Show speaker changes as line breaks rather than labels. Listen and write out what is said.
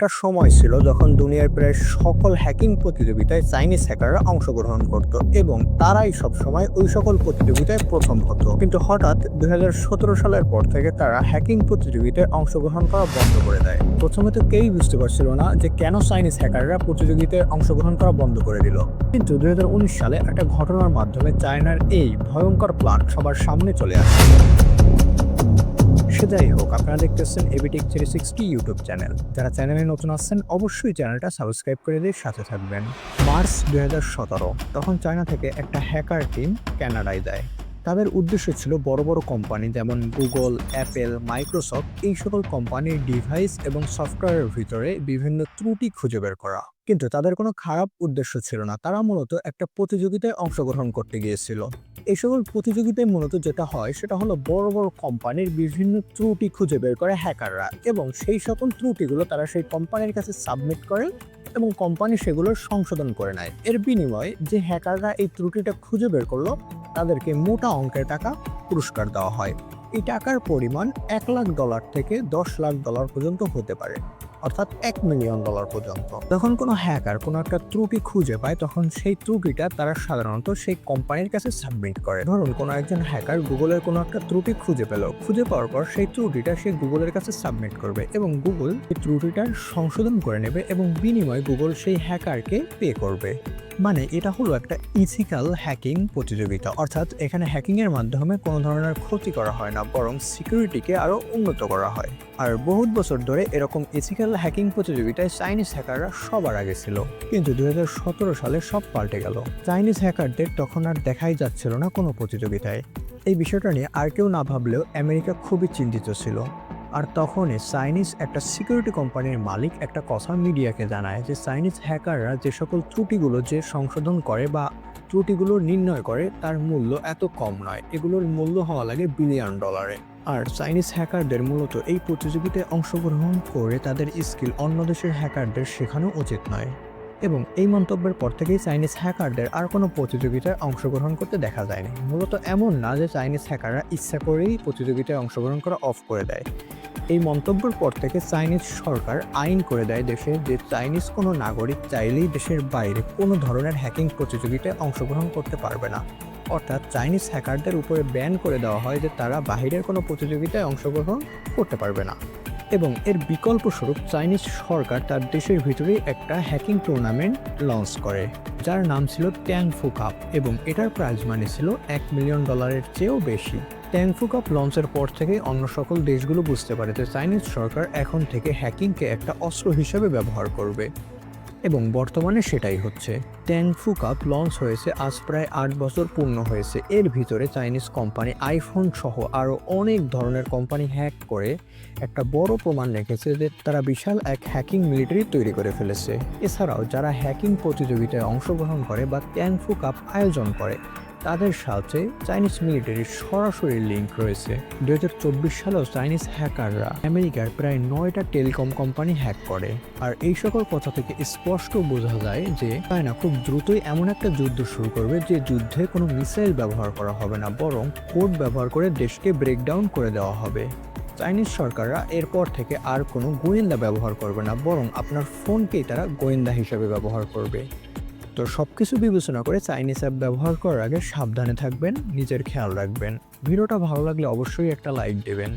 একটা সময় ছিল যখন দুনিয়ার প্রায় সকল হ্যাকিং প্রতিযোগিতায় চাইনিজ হ্যাকাররা অংশগ্রহণ করত এবং তারাই সব সময় ওই সকল প্রতিযোগিতায় প্রথম হতো। কিন্তু হঠাৎ দু হাজার সতেরো সালের পর থেকে তারা হ্যাকিং প্রতিযোগিতায় অংশগ্রহণ করা বন্ধ করে দেয়। প্রথমে তো কেউই বুঝতে পারছিল না যে কেন চাইনিজ হ্যাকাররা প্রতিযোগিতায় অংশগ্রহণ করা বন্ধ করে দিল। কিন্তু দুই হাজার উনিশ সালে একটা ঘটনার মাধ্যমে চায়নার এই ভয়ঙ্কর প্ল্যান সবার সামনে চলে আসে। সে যাই হোক, আপনারা দেখতেছেন এবিটিক থ্রি সিক্সটি ইউটিউব চ্যানেল যারা চ্যানেলে নতুন আসছেন, অবশ্যই চ্যানেলটা সাবস্ক্রাইব করে দিয়ে সাথে থাকবেন। মার্চ দু হাজার সতেরো, তখন চায়না থেকে একটা হ্যাকার টিম কানাডায় যায়। তাদের উদ্দেশ্য ছিল বড় বড় কোম্পানি যেমন গুগল অ্যাপেল মাইক্রোসফট এই সকল কোম্পানির ডিভাইস এবং সফটওয়্যারের ভিতরে বিভিন্ন ত্রুটি খুঁজে বের করা। কিন্তু তাদের কোনো খারাপ উদ্দেশ্য ছিল না। তারা মূলত একটা প্রতিযোগিতায় অংশগ্রহণ করতে গিয়েছিল। এই সকল প্রতিযোগিতায় মূলত যেটা হয়, সেটা হলো বড় বড় কোম্পানির বিভিন্ন ত্রুটি খুঁজে বের করে হ্যাকাররা এবং সেই সকল ত্রুটিগুলো তারা সেই কোম্পানির কাছে সাবমিট করে এবং কোম্পানি সেগুলোর সংশোধন করে নেয়। এর বিনিময়ে যে হ্যাকাররা এই ত্রুটিটা খুঁজে বের করল, তাদেরকে মোটা অঙ্কের টাকা পুরস্কার দেওয়া হয়। এই টাকার পরিমাণ এক লাখ ডলার থেকে দশ লাখ ডলার পর্যন্ত হতে পারে। অর্থাৎ এক মিলিয়ন ডলার পর্যন্ত। যখন কোনো হ্যাকার কোনো একটা ত্রুটি খুঁজে পায়, তখন সেই ত্রুটিটা তারা সাধারণত সেই কোম্পানির কাছে সাবমিট করে। ধরুন, কোনো একজন হ্যাকার গুগলের কোনো একটা ত্রুটি খুঁজে পেল। খুঁজে পাওয়ার পর সেই ত্রুটিটা সে গুগলের কাছে সাবমিট করবে এবং গুগল এই ত্রুটিটার সংশোধন করে নেবে এবং বিনিময়ে গুগল সেই হ্যাকারকে পে করবে। মানে এটা হলো একটা ইথিক্যাল হ্যাকিং প্রতিযোগিতা। অর্থাৎ এখানে হ্যাকিং এর মাধ্যমে কোনো ধরনের ক্ষতি করা হয় না, বরং সিকিউরিটিকে আরও উন্নত করা হয়। আর বহুত বছর ধরে এরকম ইথিক্যাল হ্যাকিং প্রতিযোগিতায় চাইনিজ হ্যাকাররা সবার আগে ছিল। কিন্তু দু হাজার সতেরো সালে সব পাল্টে গেল। চাইনিজ হ্যাকারদের তখন আর দেখাই যাচ্ছিল না কোনো প্রতিযোগিতায়। এই বিষয়টা নিয়ে আর কেউ না ভাবলেও আমেরিকা খুবই চিন্তিত ছিল। আর তখনই চাইনিজ একটা সিকিউরিটি কোম্পানির মালিক একটা কথা মিডিয়াকে জানায় যে চাইনিজ হ্যাকাররা যে সকল ত্রুটিগুলো যে সংশোধন করে বা ত্রুটিগুলো নির্ণয় করে, তার মূল্য এত কম নয়। এগুলোর মূল্য হওয়া লাগে বিলিয়ন ডলারে। আর চাইনিজ হ্যাকারদের মূলত এই প্রতিযোগিতায় অংশগ্রহণ করে তাদের স্কিল অন্য দেশের হ্যাকারদের শেখানো উচিত নয়। এবং এই মন্তব্যের পর থেকেই চাইনিজ হ্যাকারদের আর কোনো প্রতিযোগিতায় অংশগ্রহণ করতে দেখা যায়নি। মূলত এমন না যে চাইনিজ হ্যাকাররা ইচ্ছা করেই প্রতিযোগিতায় অংশগ্রহণ করা অফ করে দেয়। এই মন্তব্যের পর থেকে চাইনিজ সরকার আইন করে দেয় দেশে যে চাইনিজ কোনো নাগরিক চাইলেই দেশের বাইরে কোনো ধরনের হ্যাকিং প্রতিযোগিতায় অংশগ্রহণ করতে পারবে না। অর্থাৎ চাইনিজ হ্যাকারদের উপরে ব্যান করে দেওয়া হয় যে তারা বাহিরের কোনো প্রতিযোগিতায় অংশগ্রহণ করতে পারবে না। এবং এর বিকল্প স্বরূপ চাইনিজ সরকার তার দেশের ভিতরেই একটা হ্যাকিং টুর্নামেন্ট লঞ্চ করে, যার নাম ছিল ট্যাংফু কাপ এবং এটার প্রাইজ মানি ছিল এক মিলিয়ন ডলারের চেয়েও বেশি। ট্যাংফু কাপ লঞ্চের পর থেকে অন্য সকল দেশগুলো বুঝতে পারে যে চাইনিজ সরকার এখন থেকে হ্যাকিংকে একটা অস্ত্র হিসেবে ব্যবহার করবে। এবং বর্তমানে সেটাই হচ্ছে। ট্যাংফু কাপ লঞ্চ হয়েছে আজ প্রায় আট বছর পূর্ণ হয়েছে। এর ভিতরে চাইনিজ কোম্পানি আইফোন সহ আরও অনেক ধরনের কোম্পানি হ্যাক করে একটা বড় প্রমাণ রেখেছে যে তারা বিশাল এক হ্যাকিং মিলিটারি তৈরি করে ফেলেছে। এছাড়াও যারা হ্যাকিং প্রতিযোগিতায় অংশগ্রহণ করে বা ট্যাংফু কাপ আয়োজন করে তাদের সাথে চাইনিজ মিলিটারির সরাসরি লিঙ্ক রয়েছে। দু হাজার চব্বিশ সালেও চাইনিজ হ্যাকাররা আমেরিকার প্রায় নয়টা টেলিকম কোম্পানি হ্যাক করে। আর এই সকল কথা থেকে স্পষ্ট বোঝা যায় যে চায়না খুব দ্রুতই এমন একটা যুদ্ধ শুরু করবে যে যুদ্ধে কোনো মিসাইল ব্যবহার করা হবে না, বরং কোড ব্যবহার করে দেশকে ব্রেকডাউন করে দেওয়া হবে। চাইনিজ সরকাররা এরপর থেকে আর কোনো গোয়েন্দা ব্যবহার করবে না, বরং আপনার ফোনকেই তারা গোয়েন্দা হিসেবে ব্যবহার করবে। তো সব কিছু বিবেচনা করে চাইনিজ অ্যাপ ব্যবহার করার আগে সাবধানে থাকবেন, নিজের খেয়াল রাখবেন। ভিডিওটা ভালো লাগলে অবশ্যই একটা লাইক দেবেন।